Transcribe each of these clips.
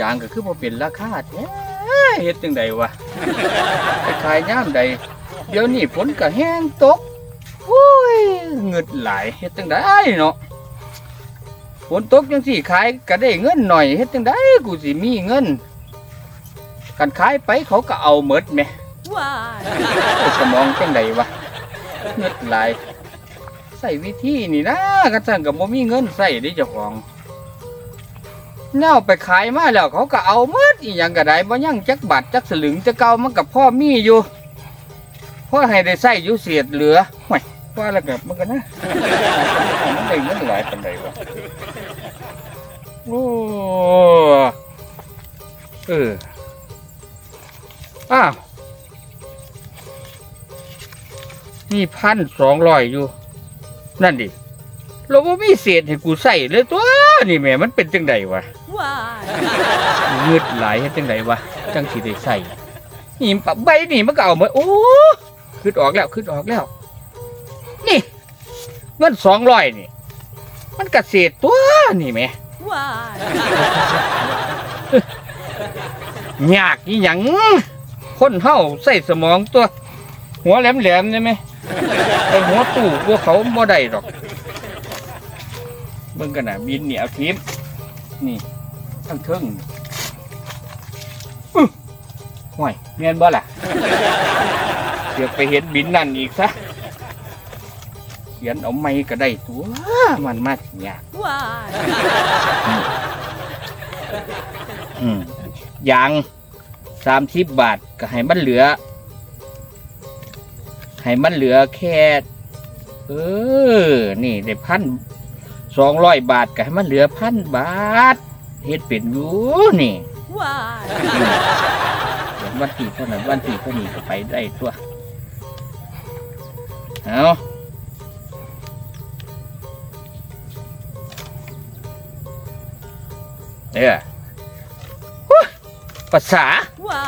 ยางก็คือบ่เป็นราคาแท้เฮ็ดจังใดวะไปขายยามใด เดี๋ยวนี้ฝนก็แห้งตกโอ้ยเงิดหลายเฮ็ดจังไดเนาะฝนตกจังสี่ขายก็ได้เงินหน่อยเฮ็ดจังไดกูสิมีเงินกันขายไปเขาก็เอาหมดแหม Why? ไอ้สมองจังใดวะเงิดหลายใส่วิธีนี่นะกันสั่งกับบ่มีเงินใส่เด้เจ้าของ เน่าไปขายมาแล้วเขาก็เอาหมดอีหยังก็ได้บ่ยังจักบาทจักสลึงจะเก่ามันกับพ่อมีอยู่พ่อให้ได้ใส่อยู่เศษเหลือห่วยว่าแล้วกับมันก็นะมันได้เงินหลายปานใดวะโอ้เอออ้าวมีพันสองร้อยอยู่ นั่นดิเราบ่มีเศษให้กูใส่เลยตัวนี่แม่มันเป็นจังใดวะ Why? เงืดหลายเฮ็ดจังใดวะจังสิได้ใส่นี่ปะใบนี่มันก็เอาหมดโอ้ขึ้นออกแล้วขึ้นออกแล้ว นี่เงินสองร้อยนี่ มันกเศษตัวนี่แหม่ Why? ยากอีหยังคนเฮาใส่สมองตัว หัวแหลมๆใช่ไหมไอหัวตู้พวกเขาบ่ได้หรอกเบิ่งกันนะบินเนี่ยเอาทิมนี่ ทั้งเทิงอื้อห่วยเมียนบ่ล่ะเดี๋ยวไปเห็นบินนั่นอีกซะเขียนเอาไม่ก็ได้ตัวมันมาสิยาก Why? อืมยางสามสิบบาทก็ให้มันเหลือ ให้มันเหลือแค่ เออ นี่ได้พันสองร้อยบาทก็ให้มันเหลือพันบาท เฮ็ดเป็นอยู่นี่ Why? เดี๋ยววันที่เท่านั้นวันที่เท่านี้ก็ไปได้ตัวเอาเด้อฮู้ภาษา Why?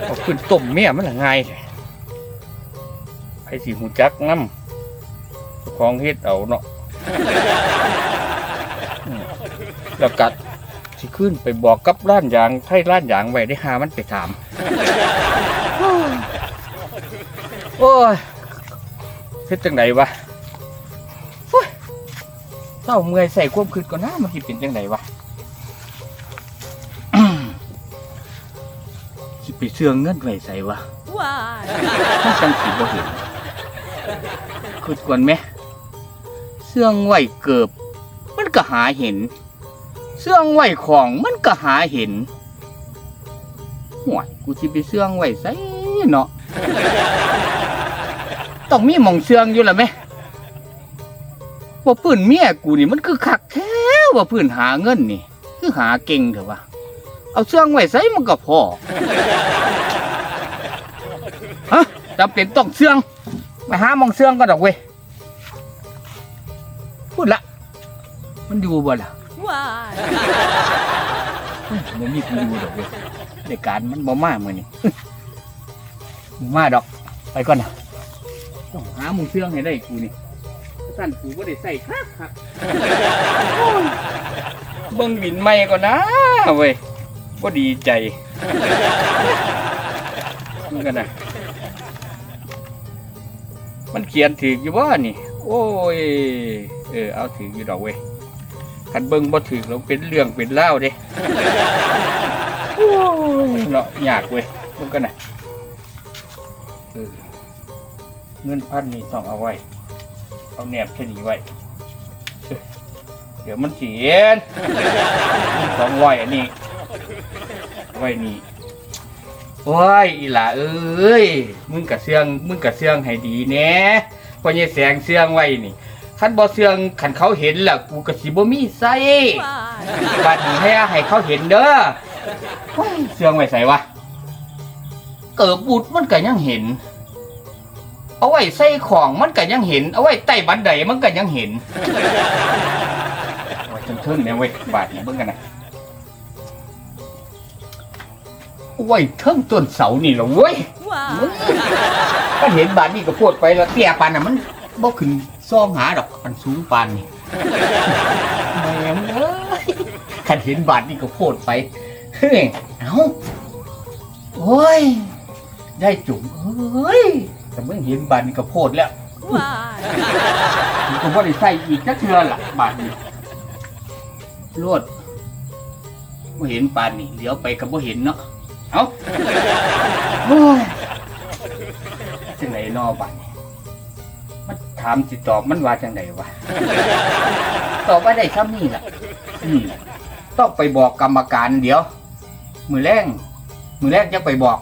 เอาขึ้นต้มเมียมันละไงายแท้ไผสิหูจักน้ำเจ้าของเฮ็ดเอาเนาะอืม แล้วกัดสิขึ้นไปบอกกับร้านยางให้ร้านยางไว้ได้หามันไปถาม โอ้ยเฮ็ดจังไดวะโอ้ยเศร้าเมื่อยใส่ความคืดก่อนนะมันสิเป็นจังไดวะ สิไปเสื่องเงินไว้ใส่วะ Why? มันจังสิบ่เห็นคืดก่อนไหมเสื่องไหวเกือบ มันก็หาเห็น เสื่องไหวของมันก็หาเห็นห่วยกูสิไปเสื่องไหวใส่เนาะต้องมีหมองเสื่องอยู่ละไหมว่าปืนเมียกูนี่มันคือคักแท้ว่าปืนหาเงินนี่ คือหาเก่งเถอะวะเอาเสื่องไหวใส่มันก็พอฮะจำเป็นต้องเสื่องไปหามองเสื่องก็ดอกเว้ยพูดละ มันอยู่บ่ล่ะ Why? มันมีกูดอกเว้ยเด็กการมันบ่มาเมื่อนี้บ่มาดอก ไปก่อนนะต้องหาหมองเสื่องให้ได้กูนี่สั้นกูก็ได้ใส่คักครับเบิ่งบินใหม่ก่อนนะเว้ยก็ดีใจมันกันนะมันเขียนถืออยู่ว่านี่ โอ้ย เออ เอาถืออยู่ดอกเว้ย คันเบิ้งบ่ถือเราเป็นเรื่องเป็นเล่าวเด้โอ้ยเนาะยากเว้ยเบิ่งกันนะเออเงินพันนี่ต้องเอาไว้ เอาแนบแค่นี้ไว้เออเดี๋ยวมันเสียนสองไว้อันนี้ ไว้นี่โอ้ยอีหล่าเอ้ย มึงกะเสื่องมึงกะเสื่องให้ดีแหน่พอเนี่ยแสงเสื่องไว้นี่ คันบ่เสื่องคันเขาเห็นล่ะกูกะสิบ่มีใส่ Why? บัดนี้ให้ให้เขาเห็นเด้อโอ้ยเสื่องไว้ใส่วะเกิดบุดมันก็ยังเห็น เอาไว้ใส่ของมันก็ยังเห็น เอาไว้ใต้บันไดมันก็ยังเห็นเอาไว้เทิงๆเนี่ยเว้ยบาดนี้เบิ่งกันนะเอาไว้เทิงต้นเสานี่เหรอเว้ย Why? ก็เห็นบานนี่ก็พูดไปแล้วเตี้ยปานน่ะมัน บ่ขึ้นซ่องหาดอกอันสูงปานนี่แม่งเอ้ยขันเห็นบาทนี่ก็โพดไปเฮ้ยเอ้าโอ้ย ได้จุ๋มเอ้ยแต่เมื่อเห็นบาทนี่ก็โพดแล้ว Why? ผมก็บ่ได้ใส่อีกจักเทื่อละบาทนี้รวดบ่เห็นปานนี่เลี้ยวไปก็บ่เห็นเนาะเอ้าโอ้ยจังไดนอบาดนี้มัน ถามสิตอบมันว่าจังไดวะ ตอบว่าได้ซ้ำนี่ล่ะ อืมต้องไปบอกกรรมการเดี๋ยว มือแรงมือแรกจะไปบอก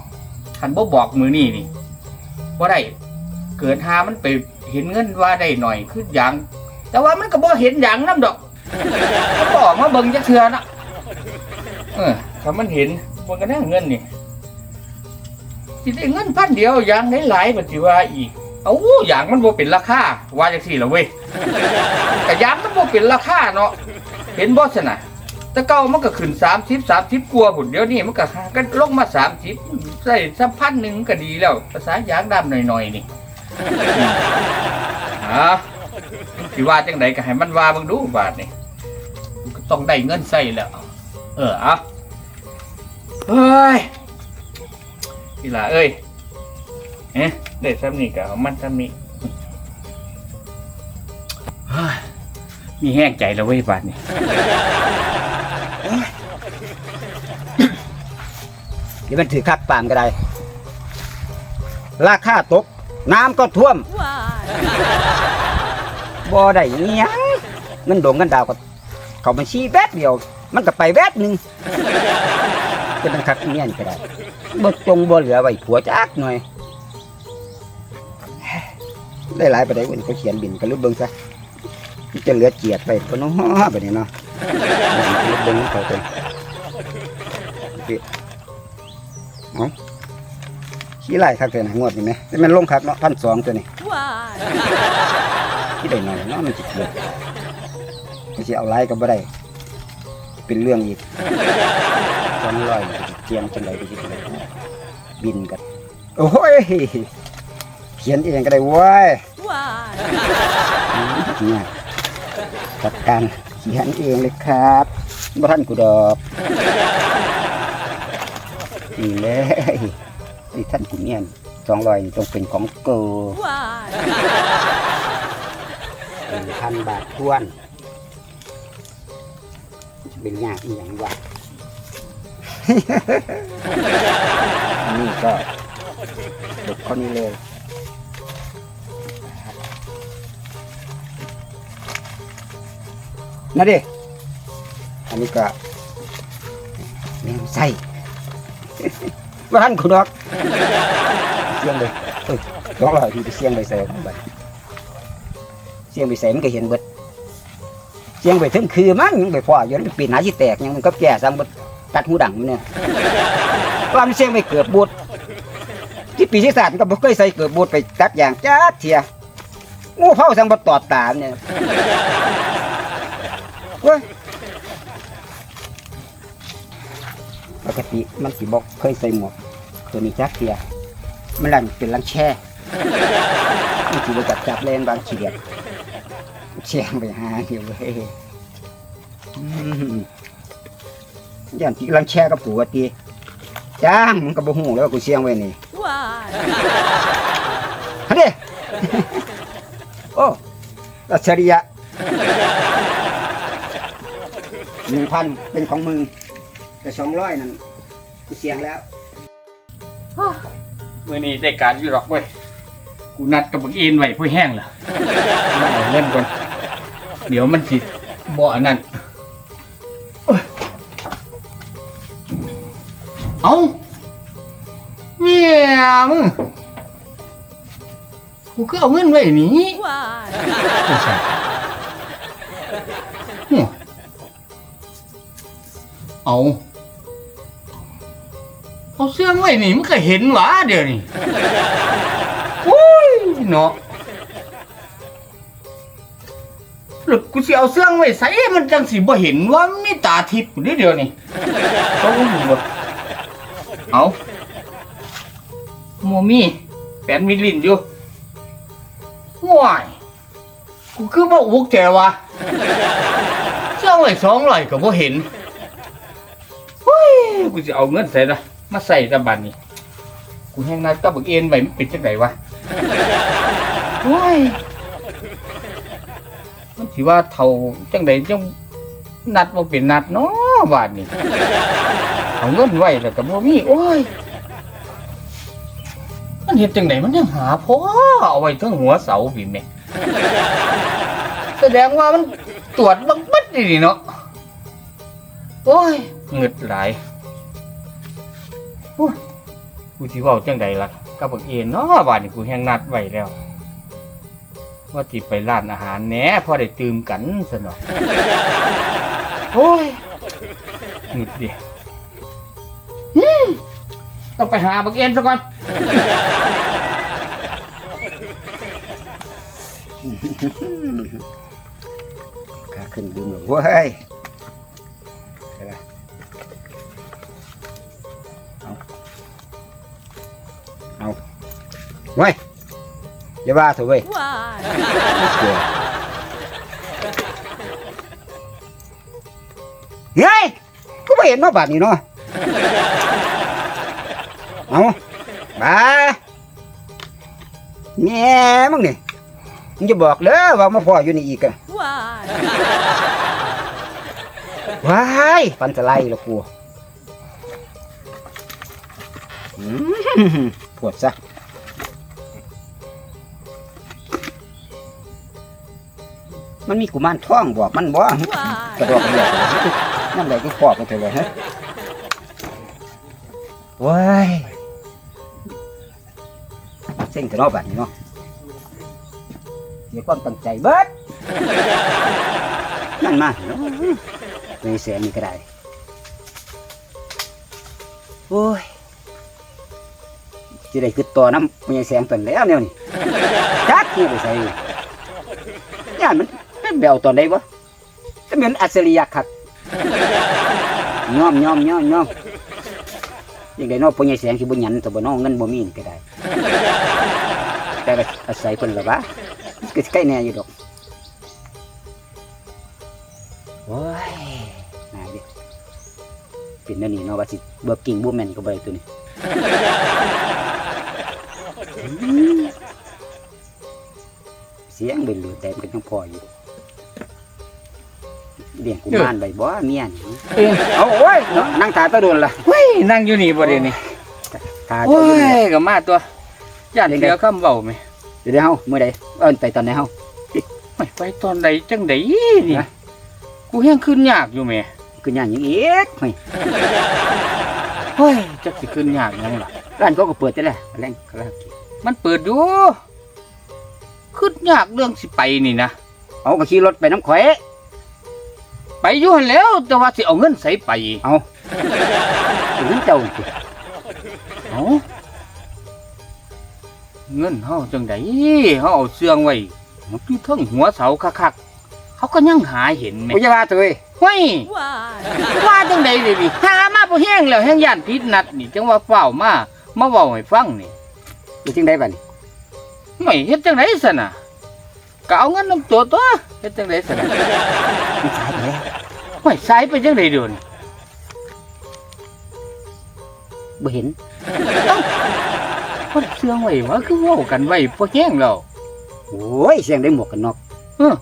คันบ่บอกมือนี่นี่ว่าได้เกิดหามันไปเห็นเงินว่าได้หน่อยคืออย่าง แต่ว่ามันก็บ่เห็นอย่างน้ำดอกมันบอกมาเบิ่งจักเทื่อนะเออถ้ามันเห็นมันก็น่าเงินนี่สิได้เงินพันเดียวอย่างได้หลายบัดสิว่าอีก เอาอย่างมันบ่เป็นราคาว่าจังซี่ล่ะเว้ยแต่ยางมันบ่เป็นราคาเนาะเห็นบ่ซะน่ะแต่เก่ามันก็ขึ้น30 30กว่าพุ่นเดี๋ยวนี้มันก็กันลงมา30ใส่สักพันหนึงก็ดีแล้ว ภาษายางดำหน่อยๆนี่ฮะสิว่าจังไดก็ให้มันว่าเบิ่งดูบาทนี่ก็ต้องได้เงินใส่แล้ว เออเอาเฮ้ยพี่ล่ะเอ้ย เอ๊ะได้ซ้ำนี่ก็เอามันซ้ำนี่เฮ้ยมีแห้งใจแล้วเว้ยบาทนี่เดี๋ยวมันถือคักปามก็ได้ ราคาตก น้ำก็ท่วม Why? บ่ได้อิหยังเงินดงเงินดาวก็ เขาบัญชีแวบเดียว มันก็ไปแวบหนึ่งจะเป็นคักเมียนก็ได้บ่จงบ่เหลือไว้ผัวจักหน่อย ได้หลายไปได้วันก็เขียนบินกันรูปเบิ่งซะมันจะเหลือเจียดไปก็น้อแบบนี้เนาะรูปเบิ่งเขาเป็นเอาขี้ไล่คักเท่านะงวดนี่ไหมแต่มันลงคักเนาะพันสองตัวนี้ Why? ที่ได้หน่อยเนาะมันจิเกิดไม่ใช่เอาไล่ก็บ่ได้ เป็นเรื่องอีกสองร้อยเจียงจังไรไปจิเลยบินกัน โอ้ยเขียนเองก็ได้เว้ยเนี่ยจัดการเขียนเองเลยครับบ่ท่านกูดอกนี่เลยนี่ท่านกูเนี่ยสองร้อยต้องเป็นของกูหนึ่งพันบาททวน เป็นยากอีกอย่างวะนนี้ก็เด็กคนนี้เลย นะดิอันนี้ก็เลี้ยงไส้ว่าท่นคุณดอกเสียงเลยเอ้ยร้องเลยที่ไปเสียงไปใส่ของไปเสียงไปใส่มันก็เห็นเบิดเสียงไปถึงคือมั้งยังไปพ่ออยู่นั่นปีนหาที่แตกยังมันก็แก่ซ้ำเบิดตัดหูดังมันเนี่ยว่ามันเสียงไปเกือบบูดที่ปีที่สามก็บ่เคยใส่เกือบบูดไปตัดอย่างจ้าเทียงูเผาสังบ่ตอดตามเนี่ย ว้ยปกติมันสิบอกเคยใส่หมวกตัวนี้จักเทียมันลังเป็นลังแช่มันสิบจับจับเล่นบางเฉียดเชียงไปหาเดียวเว้ยอืมอย่างที่ลังแช่กับผัวตีจ้างมันก็บ่หูแล้วว่ากูเชียงไว้นี่ Why? ฮะเด้โอ้รัชริยะ หนึ่งพันเป็นของมึง แต่สองร้อยนั่นกูเสียงแล้วเมื่อนี้ได้การอยู่หรอกเว้ย กูนัดกับบักเอ็นไว้เพื่อแห้งล่ะมาเอาเงินก่อนเดี๋ยวมันสิบ่อันนั้นโอ๊ยเอาเมียมึงกูก็เอาเงินไว้นี่ เอาเอาเสื้อไว้นี่มันก็เห็นหวะเดี๋ยวนี้โอ้ยเนาะหรือกูสิเอาเสื้อไว้ใส่มันจังสิบ่เห็นว่ามีตาทิพย์อยู่เดี๋ยวนี้เขาบ่รู้ว่าเอาโมมี่แปดมิลลินอยู่ว้ายกูคือบ่อุกแจวะเสื้อไว้สองร้อยก็บ่เห็น กูจะเอาเงินใส่ละมาใส่ตะบันนี่กูแห้งนัดก็บักเอ็นไปมันเป็นจังไดวะโอ้ยมันถือว่าเท่าจังไดจังนัดบ่เป็นนัดเนาะบาดนี่เอาเงินไว้แล้วก็บ่มีโอ้ยมันเห็นจังไดมันยังหาพ่อเอาไว้ทั้งหัวเสาพี่แม่แสดงว่ามันตรวจบังบัดนี่เนาะโอ้ยเงึดหลาย กูสิเว้าจังไดล่ะกับบักเอ็นเนาะบาดนี้กูแฮงนัดไว้แล้ว ว่าสิไปร้านอาหารแหน่พอได้ตื่มกันซะเนาะโอ้ยหงึดดิอืมต้องไปหาบักเอ็นซะก่อนขาขึ้นดึงหรอกเว้ย เว้ยอย่าว่าเถอะเว้ย Why? เดี๋ยวเฮ้ยก็ไม่เห็นเนาะบาดนี้เนาะเอาบ้าแง่มึงนี่มึงจะบอกเลยว่ามาพ่ออยู่นี่อีกอะ Why? ว้ายฟันสไลด์ละกูอืมปวดซะ มันมีกุมารทองบอกมันบ่กระ Why? ดอกกระเดียดนั่นแหละก็ครอบกันเถอะเลยฮะว้ายเส้นกระนอกแบบนี้เนาะเดี๋ยวความตั้งใจเบิดนั่นมาเนาะในแสนนี่ก็ได้โอ้ยจะได้คือตัวน้ำมันยังแสงตันแล้วเนี่ยนี่จักเนี่ยไปใส่ย่านมันันเบลตอนใดวะก็เหมือนอัจฉริยะครับย่อมย่อมย่อมย่อมยังได้เนอกพญายแสงที่บ่หยันแต่บ่เนอกเงินบ่มีนก็ได้ แต่อาศัยเพิ่นละวะก็ใกล้แน่อยู่ดอกโอ้ยนายเด้เป็นนั่นนี่เนาะว่าสิเบิกกิ่งบ่แมนก็บ่ได้ตัวนี้เสียงเบิ่นเหลือแต่มันก็ยังพออยู่ เลี้ยงกุมารใบบ่เมียนเอ็นเอาโอ้ยนั่งตาตะโดนละเฮ้ยนั่งอยู่นี่บ่เดี๋ยวนี้ตาโอ้ยก็มาตัวย่านเสียวคำเว้าไหมเดี๋ยวเฮาเมื่อใดเอิ้นไปตอนไหนเฮาไปตอนใดจังใดนี่กูแห้งขึ้นยากอยู่แหม่คือหยังหยังอีกเฮ้ยเฮ้ยจักสิขึ้นยากหยังล่ะร้านเขาก็เปิดแต่ละแรงคาราโอเกะมันเปิดอยู่ขึ้นยากเรื่องสิไปนี่นะเอาก็ขี่รถไปน้ำข่อย ไปอยู่หั่นแหล้ว แต่ว่าสิเอาเงินใส่ไปเอาถึงนั้นเจ้าสิเอาเงินเฮาจังไดเฮาเอาเสื่องไว้อยู่เทั้งหัวเสาคักๆเขาก็ยังหาเห็นแหม่บ่จะว่าตัวเอ้ยเฮ้ย Why? ว่าจังไดเลยดิหามาบ่แห้งแล้วแห้งย่านผิดนัดนี่จังว่าเฝ้าวมา มาเว้าให้ฟังนี่อยู่จังไดบัดนี้ไม่เฮ็ดจังไดซั่นน่ะก็เอาเงินนำตัวตัวเฮ็ดจังไดซั่นน่ะมันสายไปแล้ว ไม่สายไปจังไดเดี๋ยวนี้บ่เห็นคนเสื่องไว้ว่าคือเว้ากันไว้บ่แห้งแล้วโอ้ยเสียงได้หมวกกันน็อกเออ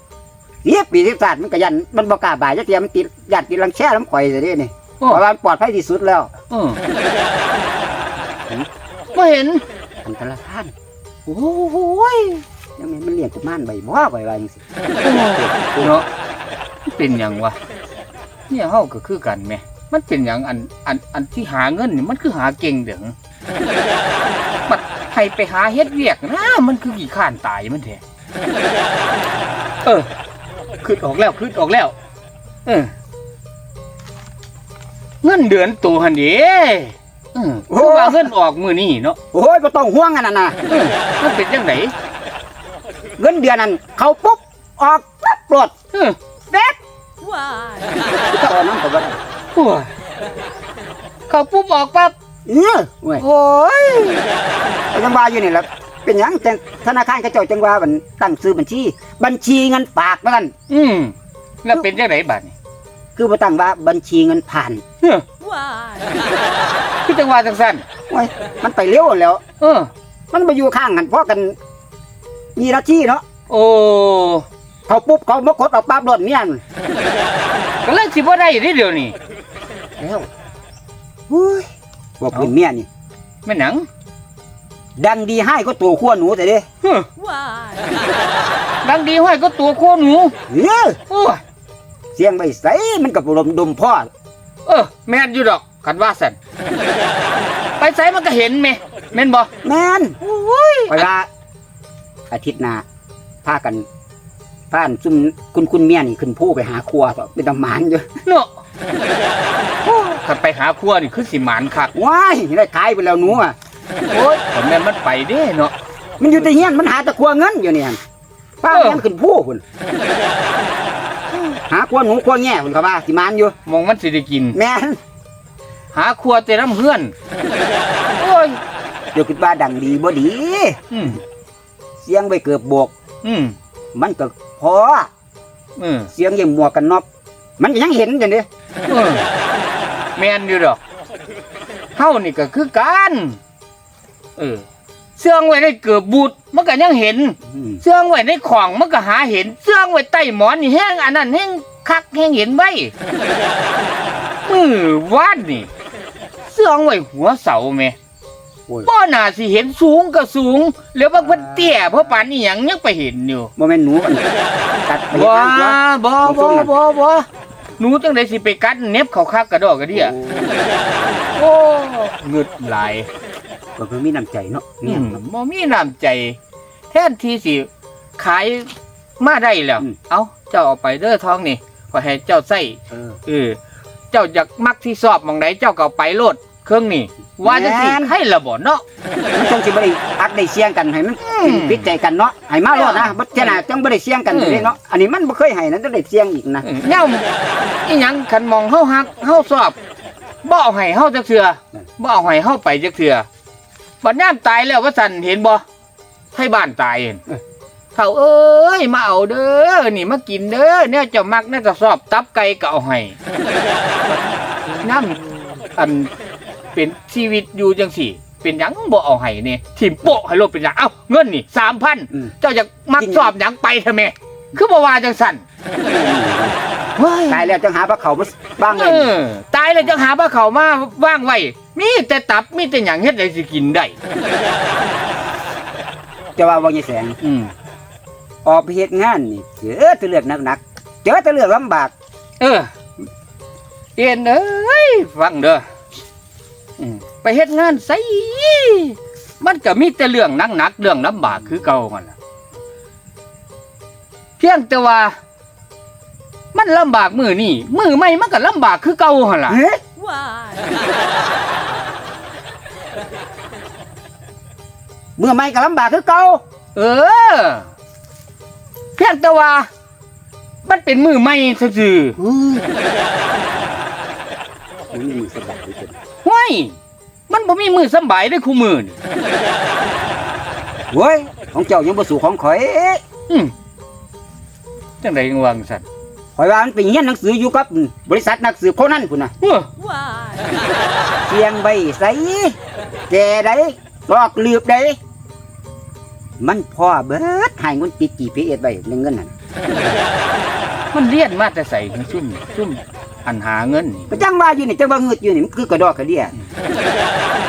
เอียปีที่ศาสตร์มันก็ยันมันบ่กล้าบ่ายจักเทียมันติดญาติติดรังแช่น้ำข่อยซะเด้นี่โอ้เพราะว่ามันปลอดภัยที่สุดแล้วเออบ่เห็นอันตรธานโอ้ยยังแม่นมันเลี้ยงกุมารใบบ่ไว้ว่าจังซี่เนาะมันเป็นหยังวะ เนี่ยเฮาก็คือกันแหม่มันเป็นหยังอันอันอันที่หาเงินนี่มันคือหาเก่งเด้งมันให้ไปหาเฮ็ดเวียกนะมันคือกี่ข้านตายมันแท้เออคืดออกแล้วคืดออกแล้ว เออเงินเดือนตัวหันเด้เออคือว่าเงินออกมื้อนี้เนาะโอ้ยบ่ต้องห่วงอันนั้นน่ะเออมันเป็นจังไดเงินเดือนนั้น เขาปุ๊บออกปั๊บปลดเออ แป๊บ Why? ตอนนั้นก็บ่ได้โอ้ยเขาปุ๊บออกปั๊บเออเว้ยโอ้ยก็ยังว่าอยู่นี่แหละเป็นหยังแต่ธนาคารกระเจ้าจังว่ามันตั้งซื้อบัญชี บัญชีเงินฝากนั่นอืมแล้วเป็นจังไดบัดนี้คือบ่ตั้งว่าบัญชีเงินผ่านเฮ้อ Why? คือจังหวะจังซั่นโอ้ยมันไปเร็วแล้ว เออ มันมาอยู่ข้างกันเพราะกัน มีหน้าที่เนาะโอ้ เขาปุ๊บเขามากดเอาปั๊บรถเมียนก็เลยสิบ่ได้เด้เดี๋ยวนี้แล้วเฮ้ยพวกพื้นเมียนี่แม่นหนังดังดีให้ก็ตัวขั้วหนูแต่เด้เฮ้อ Why? ดังดีห้อยก็ตัวโคหนูเฮ้ยโอ้ยเสียงไปใสมันกับลมดมพ่อเออ แม่นอยู่ดอกคันว่าซั่นไปไสมันก็เห็นแม่แม่นบ่แม่นโอ้ยเวลาอาทิตย์หน้าพากัน พากันซุ่มคุณคุณเมียนี่ขึ้นผู้ไปหาครัวต่อเป็นตำหมานอยู่เนาะโอ้คันไปหาครัวนี่คือสิหมานคักว้ายได้ขายไปแล้วหนูอะโอ้ยแต่แม่นมันไปเด้เนาะมันอยู่แต่เฮียนมันหาแตะครัวเงินอยู่เนี่ยป้าเออเฮียนขึ้นผู้คุณหาครัวหนูครัวแง่คุณเขาว่าสิมานอยู่ มองมันสิได้กิน แม่นหาครัวแต่น้ำเฮือนโอ้ยเดี๋ยวคิดว่าดังดีบ่ดี อืมเสียงไปเกือบโบกอืมมันก็ พอเออเสียงยังหมวกกันน็อกมันก็ยังเห็นอยู่นี่เออแม่นอยู่ดอกเฮานี่ก็คือกันเออเสื่องไว้ในเกือบบูดมันก็ยังเห็น อืมเสื่องไว้ในของมันก็หาเห็น เสื่องไว้ใต้หมอนนี่แห้งอันนั้นแห้งคักแห้งเห็นไว้มือวานนี่ เสื่องไว้หัวเสาแม่ โอ้ย บ่น่าสิเห็นสูงก็สูงแล้วบางเพิ่นเตี้ยเพราะปานนี้ยังยังไปเห็นอยู่บ่แม่นหนูอันตัดไปบ่ทางตัวบ่บ่บ่บ่หนูจังไดสิไปกัดเน็บเขาคักกระดอกกระเดี่ยโอ้เงึดหลายก็คือมีน้ำใจเนาะอืเนี่ยมบ่มีน้ำใจ แทนที่สิ ขายมาได้แล้วเอ้าเจ้าเอาไปเด้อทองนี่ขอให้เจ้าใส่เออเออ เจ้าอยากมักที่สอบหมองไหนเจ้าก็เอาไปโลด เครื่องนี่ว่าจังสิแม่นให้ละบ่เนาะมันจังสิบ่ได้อักได้เสียงกันให้มันอืมพิดใจกันเนาะให้มารอดนะบ่เจาหนาจังบ่ได้เสียงกันอืมเลยเนาะอันนี้มันบ่เคยให้นั้นจะได้เสียงอีกนะเออแนวอีหยังคันมองเฮาฮักเฮาสอบบ่เอาให้เฮาจักเทื่อบ่เอาให้เฮาไปจักเทื่อบัดยามตายแล้วว่าซั่นเห็นบ่ให้บ้านตายเห็นเขาเอ้ยมาเอาเด้อนี่มากินเด้อเนี่ยเจ้ามักเนี่ยก็สอบตับไก่ก็เอาให้น้ำอัน เป็นชีวิตอยู่จังสี่ เป็นหยังบ่เอาให้นี่ทิมโปะให้โลดเป็นหยังเอ้าเงินนี่3,000อืม เจ้าอยากมักสอบหยังไปเถอะแม่คือบ่ว่าจังซั่นเฮ้ย ตายแล้วจังหาพระเขามาบ้างเอเลยอตายแล้วจะหาว่าเขามาว่างไว้ มีแต่ตับมีแต่อย่างเฮ็ดได้สิกินได้ จะว่าว่าไงแสง อืมออกไปเฮ็ดงานนี่เจอแตะเลือกหนักๆเจอแตะเลือกลำบาก เออเอ็นเอ้ยฟังเด้ออืม ไปเฮ็ดงานไสมันก็มีแต่เรื่องหนักๆเรื่องลำบากคือเก่ามันน่ะเพียงแต่ว่า มันลำบากมือนี่มือไม่มันก็ลำบากคือเก่าหั่นล่ะเฮ้ย Why? เมื่อไม่ก็ลำบากคือเก่าเออ เพียงแต่ว่า มันเป็นมือไม่ซื่อๆอุ้ยมันมีมือสะบัดด้วยกัน ห้วยมันบ่มีมือสำบายได้คู่มือนี่เว้ยของเจ้ายังบ่สู่ของข่อยอืมจังไดจังวางสัตว์ข่อยว่ามันไปเรียนหนังสืออยู่กับบริษัทนักสืบโคนันพุ่นน่ะเอ้อ Why? เสียงใบใสแก่ได้ตอกเหลือบได้ มันพ่อเบิดให้เงินติด GPS ไว้ในเงินนั่นมันเรียนมาแต่ใส่ซุ่มซุ่ม อันหาเงินนี่ก็จังว่าอยู่นี่จังว่าเงืดอยู่นี่มันคือกระดอกกระเดี่ย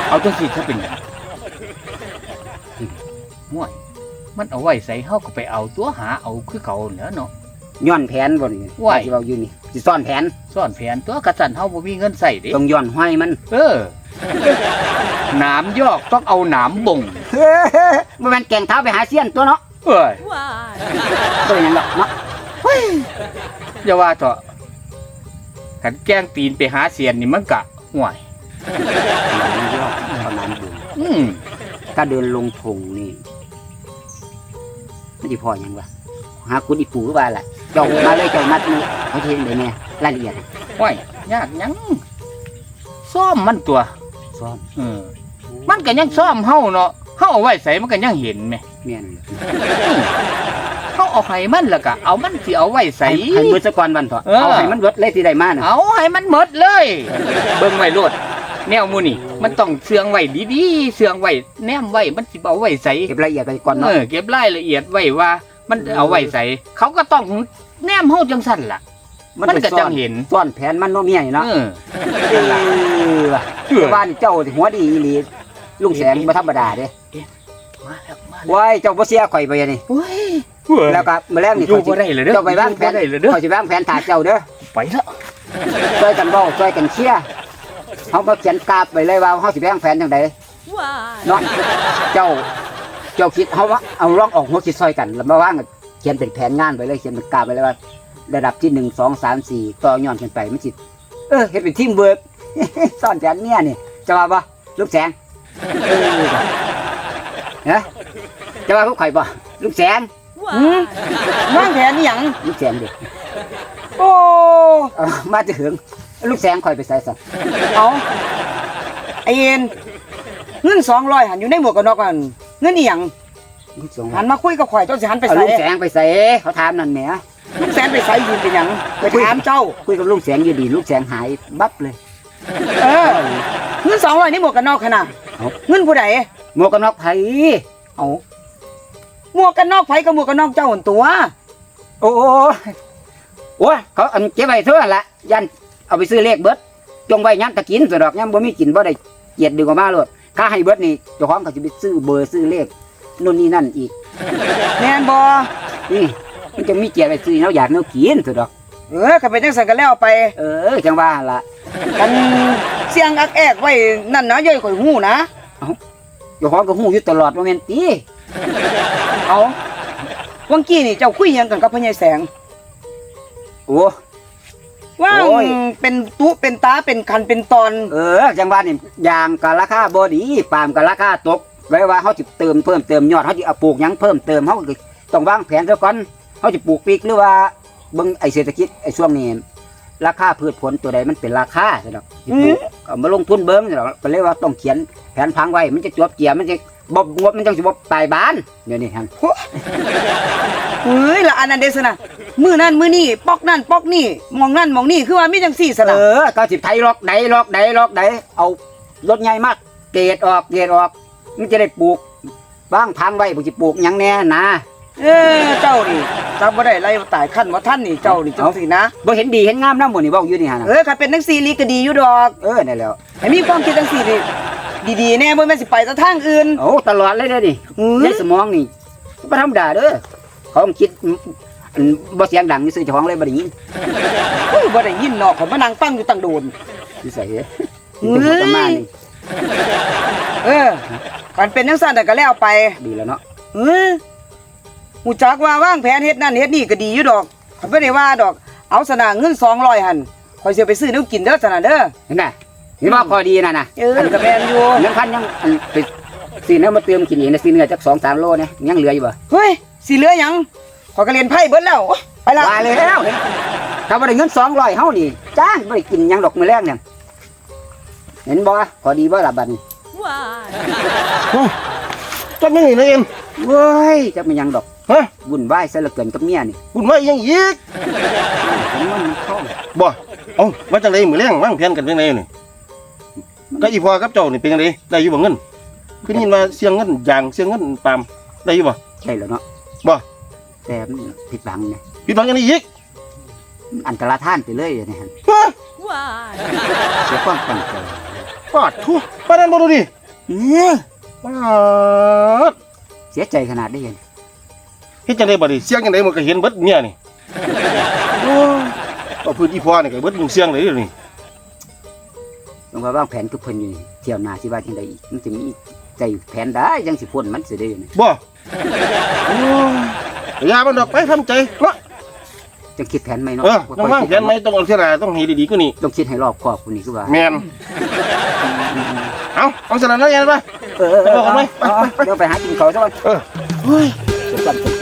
เอาจังสิถ้าเป็นหยังห่วยมันเอาไว้ใส่เฮาก็ไปเอาตัวหาเอาคือเขาแหล้วเนาะ ย้อนแผนบ่นี่ว้าย ที่เราอยู่นี่สิซ่อนแผนซ่อนแผนตัวกระสันเฮาบ่มีเงินใส่เด้ต้องย้อนห้อยมันเออหนามยอกต้องเอาหนามบ่งเฮ้ยบ่แม่นแกงเท้าไปหาเสี้ยนตัวเนาะเอ้ย Why? บ่เป็นหยังหรอกเนาะอย่าว่าเถอะ ขันแกล้งตีนไปหาเสียนนี่มันกะห่วยมันยอดเอาน้ำบุญอืมถ้าเดินลงทงนี่มันสิพอหยังวะหาคุณอีปูหรือว่าล่ะเจ้ามาเลยเจ้ามัดมือเขาสิเห็นได้แน่รายละเอียดน่ะห่วยยากหยังซ่อมมันตัวซ้อมเออมันก็ยังซ่อมเฮาเนาะเฮาเอาไว้ใส่มันก็ยังเห็นไหมแม่น เลยเขาเอาให้มันแล้วก็เอามันสิเอาไว้ใส่ ให้ให้เบิดซะก่อนวันเถอะเออ เอาให้มันเบิดเลยที่ได้มาน่ะเอาให้มันหมดเลย เบิ่งไว้โลดแนวหมูนี่มันต้องเสื่องไว้ดีๆเสื่องไว้แนมไว้มันสิเอาไว้ใส่ เก็บรายละเอียดไปก่อนเอเนาะอเก็บรายละเอียดไว้ว่า มันเอาไว้ใส่เขาก็ต้องแนมเฮาจังสั่นล่ะ มันไปก็ซ่อจังเห็นซ่อนแผนมันเนาะเมียนี่เนาะเออเออว่ะเออบ้านเจ้าที่หัวดีอีหลีลุงแสงบ่ธรรมดาเด้มาแล้วมาว้ายเจ้าบ่เสียข่อยไปนี่เฮ้ย แล้วก็มื้อแรกนี่อยู่ข่บ่อยได้สิเลยเด้อเจ้าไปวางแผนอยู่บ่ได้เลยเด้อข่อยสิวางแผนถาเจ้าเด้อไปแล้วช่วยกันเว้าช่วยกันเคลียร์เฮาบ่เขียนกราบไปเลยว่าเฮาสิวางแผนจังได Why? เนาะเจ้า เจ้าคิดเฮาว่าเอาลองออกหัวคิดซอยกัน แล้วมาว่างเขียนเป็นแผนงานไปเลยเขียนเป็นกราบไปเลยว่า ระดับที่หนึ่งสองสามสี่ต่อย่อนขึ้นไปมันสิเออเฮ็ดเป็นทีมเวิร์ก ซ่อนแผนเนี่ยนี่จะว่าบ่ลูกแสงเออเนะจะว่าพวกข่อยบ่ลูกแสง Why? วางแผนนี่หยังลูกแสงเด็กโอ้เออมาจะถึงลูกแสงข่อยไปใส่ซะเอาไอเอ็นเงินสองร้อยหันอยู่ในหมวกกันน็อกกันเงินนี่หยังลูกแสงหันมาคุยกับข่อยเจ้าสิหันไปเอาใส่ลูกแสงไปใส่เขาถามนั่นแหมลูกแสนไปใส่ยืนเป็นหยังไปถามเจ้า คุยกับลูกแสงอยู่ดี ลูกแสงหายบับเลย เออเงินสองร้อยในหมวกกันน็อกขนาดเอาเงินผู้ใดหมวกกันน็อกไผเอา หมวกกันน็อกไผกับหมวกกันน็อกเจ้าหนตัว โอ้ยโอ้ยเขาอันเก็บไว้เท่านั้นละยันเอาไปซื้อเลขเบิดจงไว้ยันตะกินสุดดอกยันบ่มีกินบ่ได้เกียดดึงออกมาโลดค่าให้เบิดนี่เจ้าของก็จะไปซื้อเบอร์ซื้อเลขนู่นนี่นั่นอีกแม่นบ่นี่มันจะมีเกียรติไปซื้อแล้วอยากเนื้อกินสุดดอก เออก็เป็นจังสันกันแล้วไป เออจังว่าละกันเสียงอักแอกไว้นั่นนะย่อยข่อยหูนะเจ้าของก็ฮู้อยู่ตลอดว่าแม่นติ เอาวังกี้นี่เจ้าคุยหยังกันกับพญายแสง โอ้ ว่าโอ้ย เป็นตุเป็นตาเป็นคันเป็นตอนเออ จังว่านี่ยางก็ราคาบ่ดีปาล์มก็ราคาตกไว้ว่าเฮาสิเติมเพิ่มเติมยอดเฮาสิเอาปลูกหยังเพิ่มเติมเฮาก็ต้องวางแผนซะก่อนเฮาสิปลูกปีกหรือว่าเบิ่งไอ้เศรษฐกิจไอ้ช่วงนี้ราคาพืชผลตัวใดมันเป็นราคาซั่นดอกสิปลูกเอามาลงทุนเบิ่งซั่นดอกก็เลยว่าต้องเขียนแผนพังไว้มันจะจวบเจียมันจะ บ่งบมันจังสิบ่ตายบ้านเดี๋ยวนี้หั่นเฮ้ยละอันนั้นเดสนะมือนั่นมือนี่ปอกนั่นปอกนี่มองนั่นมองนี่คือว่ามีจังสี่สเอนะอก็สิไถล็อกใดล็อกใดล็อกใดเอารถใหญ่มากเกรดออกเกรดออกมันจะได้ปลูกบ้างพังไว้บ่สิปลูกหยังแน่นะเออเจ้านี่จำบ่ได้ไรตายขั้นว่าท่านนี่เจ้านี่จังสี่นะบ่เห็นดีเห็นงามนำบ่นี่เว้าอยู่นี่หั่นเอน่ะอถ้าเป็นจังสี่ลีก็ดีอยู่ดอก เออนั่นแหล้วให้มีความคิดจังสี่นี่ ดีๆแน่บ่แม่นสิไปแต่ทางอื่น โอ้ตลอดเลยเด้อนี่เฮ้ในยสมองนี่บ่ธรรมดาเด้อเขาต้องคิดอันบ่เสียงดังนี่ซื้อเจ้าของเลยบ่ได้ยินเฮ้ยบ่ได้ยินเนาะข่อยมานั่งฟังอยู่ตั้งโดนสิใส่เด้อเฮ้ยประมาณนี้เออการเป็นจังซั่นน่ะก็แล้วไปดีแล้วเนาะเออหูจักว่าวางแผนเฮ็ดนั่นเฮ็ดนี่ก็ดีอยู่ดอกข่อยบ่ได้ว่าดอก เอาสนะเงิน200หั่นข่อยสิเอาไปซื้อแนวกินเด้อสนะเด้อเห็นไหมเห็นบ่พอดีน่ะนะเออก็แม่นอยู่ยังพันยังอันไปซื้อเนื้อมาเติมกินเองนะซื้อเนื้อจัก2-3โลเนี่ยยังเหลืออยู่บ่เฮ้ยสิเหลือหยังขอยก็เรียนไพ่เบิดแล้วโอ๊ยไปละว่าแล้วถ้าบ่ได้เงิน200เฮานี่จ้างบ่ได้กินหยังดอกมื้อแรงเนี่ยเห็นบ่พอดีบ่ล่ะบัดนี้ Why? จักไม่นี่นะเอ็มเว้ยจักมันหยังดอกฮะวุ่นวายซะเหลือเกินกับเมียนี่คุณว่าอีหยังอีกเห็นมันมันเข้าบ่เอ้าว่าจังไดมื้อแรงวางแผนกันจังไดนี่ ก็อีพ่อกับเจ้านี่เป็นจังไดได้อยู่บ่เงินคือยินว่าเสียงเงินยางเสียงเงินปาล์มได้อยู่บ่ใช่แล้วเนาะบ่แต่มันผิดหวังเนี่ยผิดหวังจังไดอีกอันตรธานไปเลยนี่ฮะฮะ Why? เสียความตั้งใจปาดทุปานนั้นบ่ดูดิเออปาดเสียใจขนาดได้ยังเฮ็ดจังไดบ่ดิเสียงจังไดมันก็เห็นเบิดเมียนี่โอ้ยเอาพื้นที่พ่อนี่ก็เบิดยุงเสียงเลยเดี๋ยวนี่ ต้องว่าวางแผนกับเพิ่นอยู่นี่เที่ยวหน้าสิว่าจังไดอีกมันจะมีใจแผนได้ยังสิพ้นมันสิได้อยู่นี่บ่โอ้ยอย่ามันดอกไปทำใจเนาะจะคิดแผนไหมเนาะเออต้องวางแผนไหมต้องเอาเสียหน้าต้องให้ดีๆกว่านี้ต้องคิดให้รอบคอบกว่านี้คือว่าแมนเอาเอาสนานแล้วยันปะเออเออไปบอกกันไหมเออเดี๋ยวไปหากินเขาซะก่อนเออ เฮ้ยจะจำ